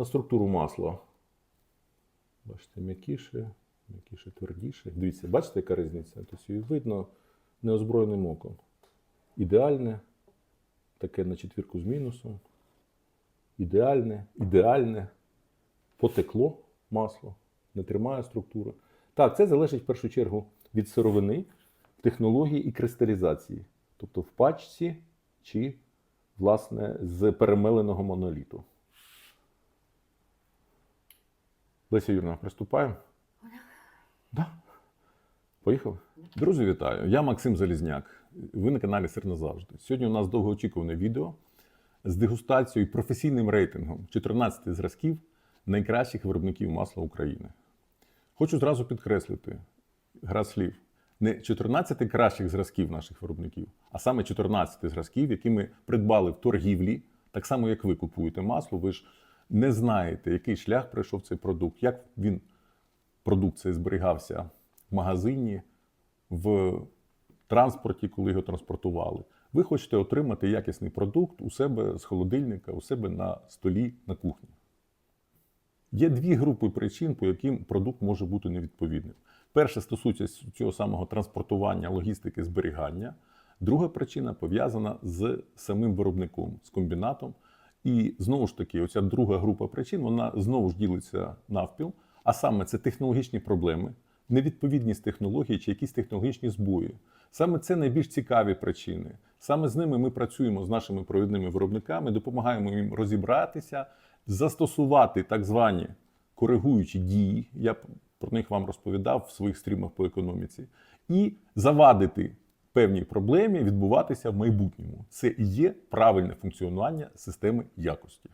на структуру масла. Бачите, м'якіше, м'якіше, твердіше. Дивіться, бачите, яка різниця? Тобто її видно неозброєним оком. Ідеальне, таке на четвірку з мінусом. Ідеальне, ідеальне. Потекло масло, не тримає структури. Так, це залежить в першу чергу від сировини, технології і кристалізації. Тобто в пачці чи, власне, з перемеленого моноліту. Леся Юрівна, приступаємо? Да. Поїхали? Друзі, вітаю! Я Максим Залізняк. Ви на каналі Сир назавжди. Сьогодні у нас довгоочікуване відео з дегустацією і професійним рейтингом 14 зразків найкращих виробників масла України. Хочу зразу підкреслити гра слів. Не 14 кращих зразків наших виробників, а саме 14 зразків, які ми придбали в торгівлі, так само як ви купуєте масло, ви ж не знаєте, який шлях пройшов цей продукт, як він продукт цей зберігався в магазині, в транспорті, коли його транспортували. Ви хочете отримати якісний продукт у себе з холодильника, у себе на столі на кухні. Є дві групи причин, по яким продукт може бути невідповідним. Перша стосується цього самого транспортування, логістики, зберігання. Друга причина пов'язана з самим виробником, з комбінатом. І знову ж таки, оця друга група причин вона знову ж ділиться навпіл. А саме це технологічні проблеми, невідповідність технології чи якісь технологічні збої. Саме це найбільш цікаві причини. Саме з ними ми працюємо з нашими провідними виробниками, допомагаємо їм розібратися, застосувати так звані коригуючі дії. Я про них вам розповідав в своїх стрімах по економіці, і завадити певній проблемі відбуватися в майбутньому. Це і є правильне функціонування системи якості.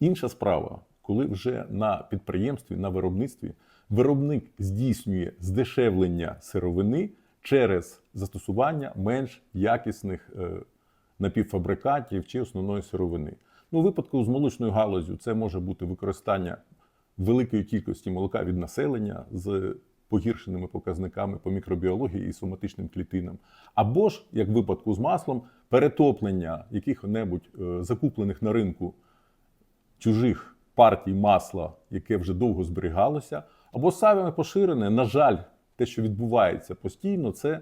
Інша справа, коли вже на підприємстві, на виробництві виробник здійснює здешевлення сировини через застосування менш якісних е, напівфабрикатів чи основної сировини. Ну, у випадку з молочною галузю це може бути використання великої кількості молока від населення з погіршеними показниками по мікробіології і соматичним клітинам. Або ж, як в випадку з маслом, перетоплення яких-небудь е, закуплених на ринку чужих партій масла, яке вже довго зберігалося, або саме поширене, на жаль, те, що відбувається постійно, це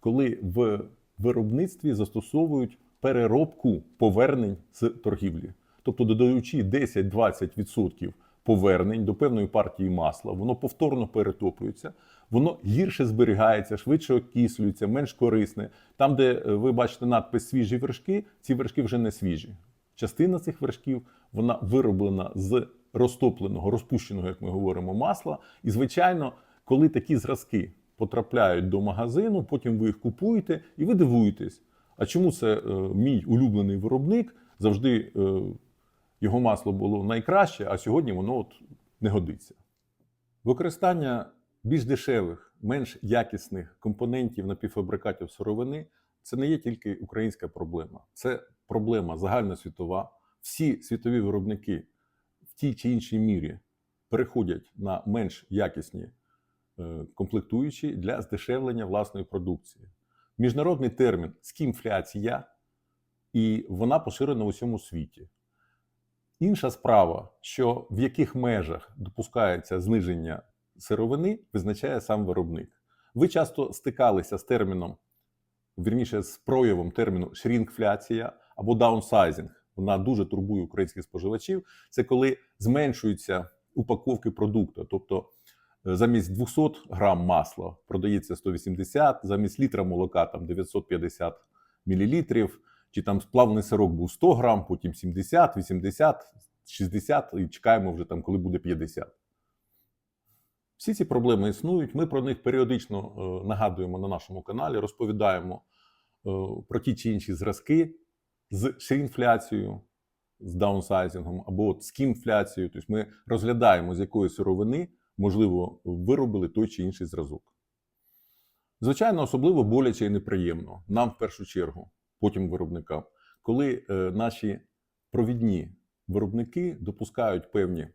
коли в виробництві застосовують переробку повернень з торгівлі. Тобто, додаючи 10-20% повернень до певної партії масла, воно повторно перетоплюється, воно гірше зберігається, швидше окислюється, менш корисне. Там, де е, ви бачите надпис свіжі вершки, ці вершки вже не свіжі. Частина цих вершків вона вироблена з розтопленого, розпущеного, як ми говоримо, масла. І, звичайно, коли такі зразки потрапляють до магазину, потім ви їх купуєте і ви дивуєтесь. А чому це е, мій улюблений виробник завжди е, його масло було найкраще, а сьогодні воно от не годиться. Використання більш дешевих, менш якісних компонентів напівфабрикатів сировини це не є тільки українська проблема, це проблема загальносвітова. Всі світові виробники в тій чи іншій мірі переходять на менш якісні е, комплектуючі для здешевлення власної продукції. Міжнародний термін скімфляція, і вона поширена в усьому світі. Інша справа, що в яких межах допускається зниження сировини, визначає сам виробник. Ви часто стикалися з терміном, вірніше з проявом терміну шрінкфляція або даунсайзинг. Вона дуже турбує українських споживачів. Це коли зменшуються упаковки продукту. Тобто е, замість 200 грам масла продається 180, замість літра молока там 950 мілілітрів чи там сплавний сирок був 100 грам, потім 70, 80, 60 і чекаємо вже там, коли буде 50. Всі ці проблеми існують. Ми про них періодично е, нагадуємо на нашому каналі, розповідаємо е, про ті чи інші зразки з шрінфляцією, з даунсайзингом або з кімфляцією. Тобто ми розглядаємо, з якої сировини можливо виробили той чи інший зразок. Звичайно, особливо боляче і неприємно нам в першу чергу потім виробникам, коли е, наші провідні виробники допускають певні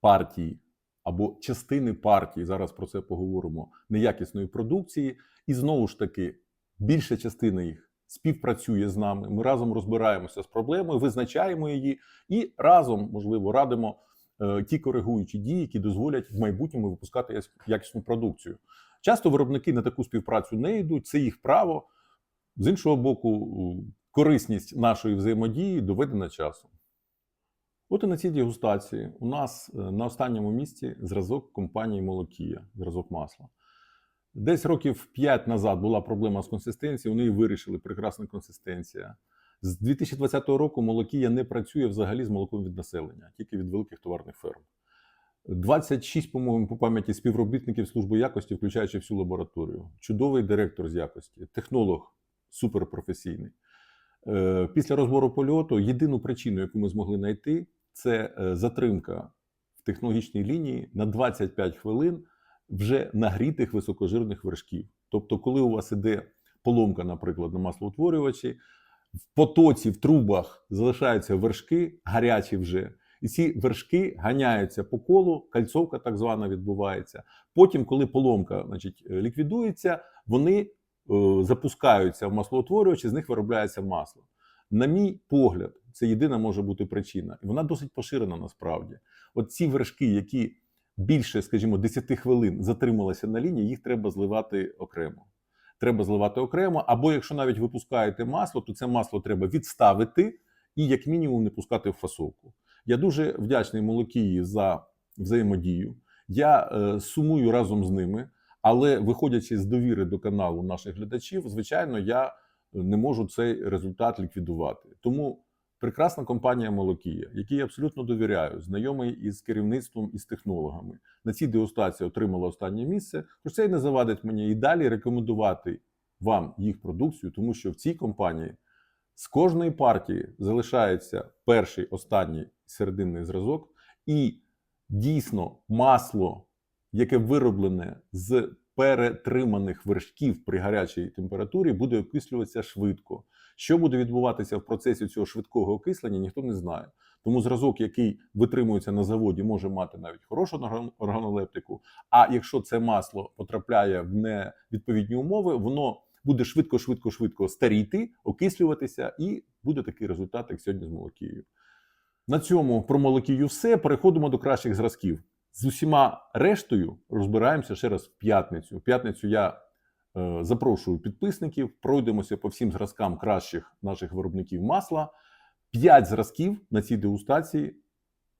партії або частини партії, зараз про це поговоримо, неякісної продукції, і знову ж таки більша частина їх співпрацює з нами. Ми разом розбираємося з проблемою, визначаємо її і разом, можливо, радимо е, ті коригуючі дії, які дозволять в майбутньому випускати якісну продукцію. Часто виробники на таку співпрацю не йдуть, це їх право. З іншого боку, корисність нашої взаємодії доведена часом. От і на цій дегустації у нас е, на останньому місці зразок компанії Молокія, зразок масла. Десь років 5 назад була проблема з консистенцією, вони її вирішили, прекрасна консистенція. З 2020 року Молокія не працює взагалі з молоком від населення, тільки від великих товарних ферм. 26, по-моєму, по пам'яті співробітників служби якості, включаючи всю лабораторію. Чудовий директор з якості, технолог суперпрофесійний. Е, Після розбору польоту єдину причину, яку ми змогли знайти, це е, затримка в технологічній лінії на 25 хвилин вже нагрітих високожирних вершків. Тобто, коли у вас іде поломка, наприклад, на маслоутворювачі, в потоці, в трубах залишаються вершки, гарячі вже. І ці вершки ганяються по колу, кальцовка так звана відбувається. Потім, коли поломка значить, е, ліквідується, вони запускаються в маслоутворювачі, з них виробляється масло. На мій погляд, це єдина може бути причина, і вона досить поширена насправді. От ці вершки, які більше, скажімо, 10 хвилин затрималися на лінії, їх треба зливати окремо. Треба зливати окремо, або якщо навіть випускаєте масло, то це масло треба відставити і, як мінімум, не пускати в фасовку. Я дуже вдячний Молокії за взаємодію. Я е, сумую разом з ними, але виходячи з довіри до каналу наших глядачів, звичайно, я не можу цей результат ліквідувати. Тому прекрасна компанія Молокія, якій я абсолютно довіряю, знайомий із керівництвом і з технологами. На цій дегустації отримала останнє місце. Хоч це й не завадить мені і далі рекомендувати вам їх продукцію, тому що в цій компанії з кожної партії залишається перший, останній серединний зразок, і дійсно масло, яке вироблене з перетриманих вершків при гарячій температурі, буде окислюватися швидко. Що буде відбуватися в процесі цього швидкого окислення, ніхто не знає. Тому зразок, який витримується на заводі, може мати навіть хорошу органолептику. А якщо це масло потрапляє в невідповідні умови, воно буде швидко, швидко, швидко старіти, окислюватися, і буде такий результат, як сьогодні з молокією. На цьому про молокію все. Переходимо до кращих зразків. З усіма рештою розбираємося ще раз в п'ятницю. В п'ятницю я е, запрошую підписників, пройдемося по всім зразкам кращих наших виробників масла. П'ять зразків на цій дегустації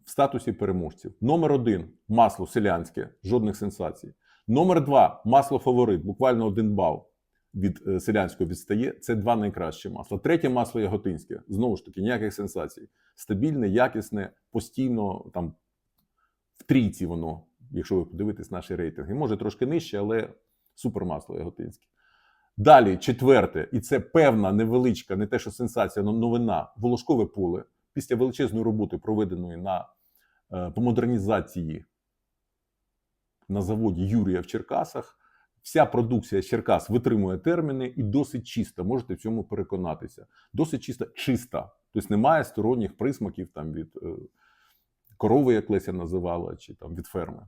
в статусі переможців. Номер один масло селянське, жодних сенсацій. Номер два масло фаворит, буквально один бал від е, селянського відстає. Це два найкращі масла. Третє масло яготинське. Знову ж таки, ніяких сенсацій. Стабільне, якісне, постійно там в трійці воно, якщо ви подивитесь наші рейтинги. Може трошки нижче, але супермасло яготинське. Далі, четверте, і це певна невеличка, не те, що сенсація, но новина, волошкове поле. Після величезної роботи, проведеної на е, по модернізації на заводі Юрія в Черкасах. Вся продукція Черкас витримує терміни і досить чиста. Можете в цьому переконатися. Досить чиста, чиста. Тобто немає сторонніх присмаків там від е, корови, як Леся називала, чи там від ферми.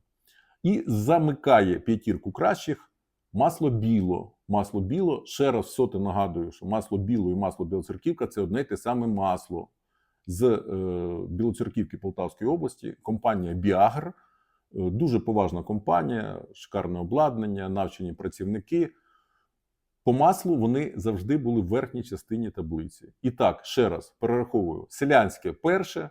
І замикає п'ятірку кращих масло біло. Масло біло. Ще раз соти нагадую, що масло біло і масло білоцерківка це одне й те саме масло з е, Білоцерківки Полтавської області, компанія Біагр. Е, Дуже поважна компанія, шикарне обладнання, навчені працівники. По маслу вони завжди були в верхній частині таблиці. І так, ще раз перераховую: селянське перше,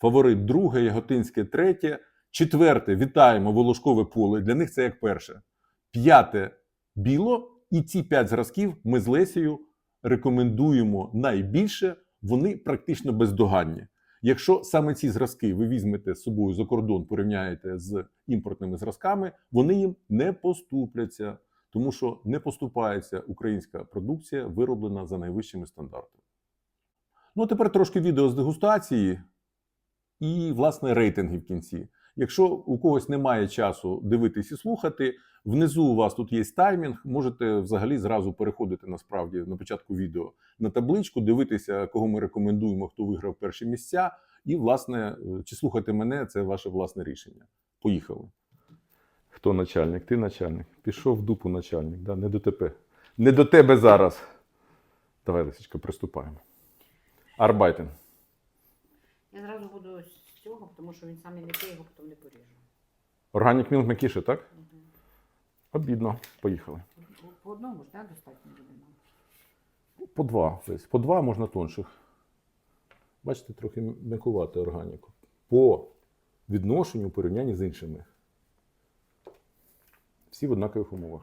фаворит друге, яготинське третє, четверте вітаємо волошкове поле. Для них це як перше. П'яте біло, і ці п'ять зразків ми з Лесією рекомендуємо найбільше. Вони практично бездоганні. Якщо саме ці зразки ви візьмете з собою за кордон, порівняєте з імпортними зразками, вони їм не поступляться, тому що не поступається українська продукція, вироблена за найвищими стандартами. Ну, а тепер трошки відео з дегустації і, власне, рейтинги в кінці. Якщо у когось немає часу дивитись і слухати, внизу у вас тут є таймінг, можете взагалі зразу переходити насправді на початку відео на табличку, дивитися, кого ми рекомендуємо, хто виграв перші місця. І, власне, е, чи слухати мене, це ваше власне рішення. Поїхали. Хто начальник? Ти начальник. Пішов в дупу начальник, да? не до тебе. Не до тебе зараз. Давай, Лисичка, приступаємо. Арбайтен. Я зразу буду з цього, тому що він сам не п'є, його потім не поріжу. Органік мілк м'якіше, так? Мгм. Обідно. Поїхали. По- одному ж, так, достатньо буде нам. По два. Десь. По два можна тонших. Бачите, трохи м'якувати органіку. По відношенню у порівнянні з іншими. Всі в однакових умовах.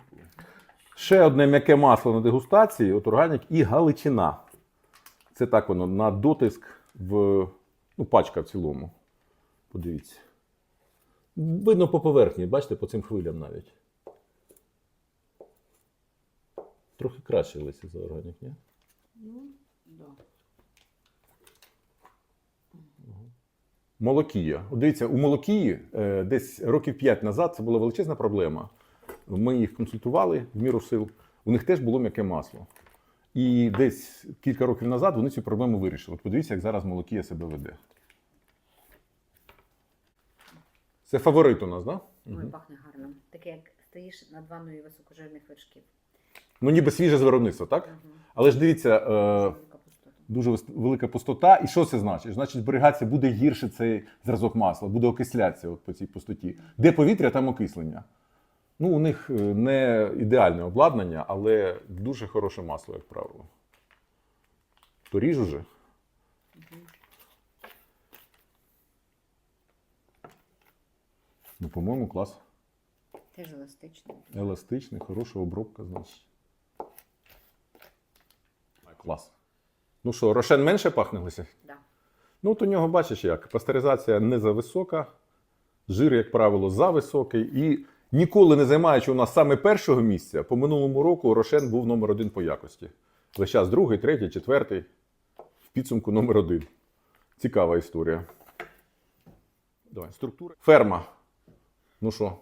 Ще одне м'яке масло на дегустації, от органік і галичина. Це так воно на дотиск в ну, пачка в цілому. Подивіться. Видно по поверхні, бачите, по цим хвилям навіть. Трохи краще Леся за органік, ні? Ну, да. Молокія. От Дивіться, у Молокії е, десь років 5 назад це була величезна проблема. Ми їх консультували в міру сил. У них теж було м'яке масло. І десь кілька років назад вони цю проблему вирішили. От подивіться, як зараз Молокія себе веде. Це фаворит у нас, так? Да? Ой, пахне гарно. Таке, як стоїш над ванною високожирних вершків. Ну, ніби свіже з виробництва, так? Угу. Але ж дивіться, е, дуже велика пустота. І що це значить? Значить, зберігатися буде гірше цей зразок масла, буде окислятися от по цій пустоті. Де повітря, там окислення. Ну, у них е, не ідеальне обладнання, але дуже хороше масло, як правило. То ріж уже. Ну, по-моєму, клас. Теж еластичний. Еластичний, хороша обробка, значить. Клас. Ну що, рошен менше пахне Леся? Да. Ну, от у нього бачиш як. Пастеризація не за висока, жир, як правило, за високий. І ніколи не займаючи у нас саме першого місця, по минулому року Рошен був номер один по якості. Весь час другий, третій, четвертий. В підсумку номер один. Цікава історія. Давай, структура. Ферма. Ну що?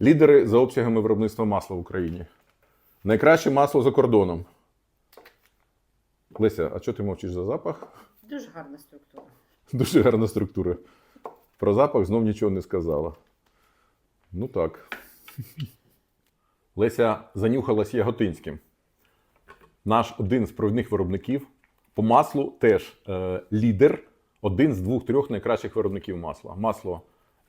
Лідери за обсягами виробництва масла в Україні. Найкраще масло за кордоном. Леся, а чого ти мовчиш за запах? Дуже гарна структура. Дуже гарна структура. Про запах знов нічого не сказала. Ну так. Леся занюхалась яготинським. Наш один з провідних виробників. По маслу теж е, лідер, один з двох-трьох найкращих виробників масла. Масло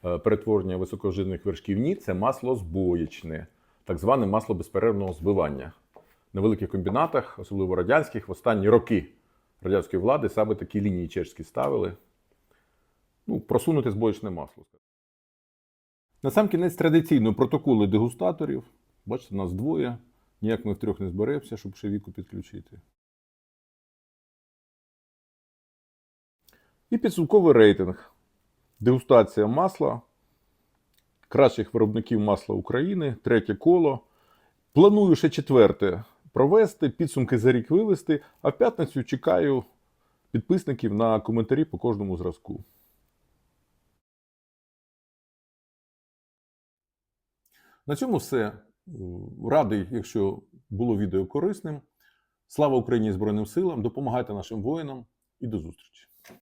е, перетворення високожирних вершків ні це масло збоєчне, так зване масло безперервного збивання. На великих комбінатах, особливо радянських, в останні роки радянської влади саме такі лінії чешські ставили. Ну, просунути збоєчне масло. На сам кінець традиційно протоколи дегустаторів. Бачите, нас двоє. Ніяк ми втрьох не зберемося, щоб ще віку підключити. І підсумковий рейтинг. Дегустація масла. Кращих виробників масла України. Третє коло. Планую ще четверте провести, підсумки за рік вивести, а в п'ятницю чекаю підписників на коментарі по кожному зразку. На цьому все. Радий, якщо було відео корисним. Слава Україні Збройним силам! Допомагайте нашим воїнам і до зустрічі!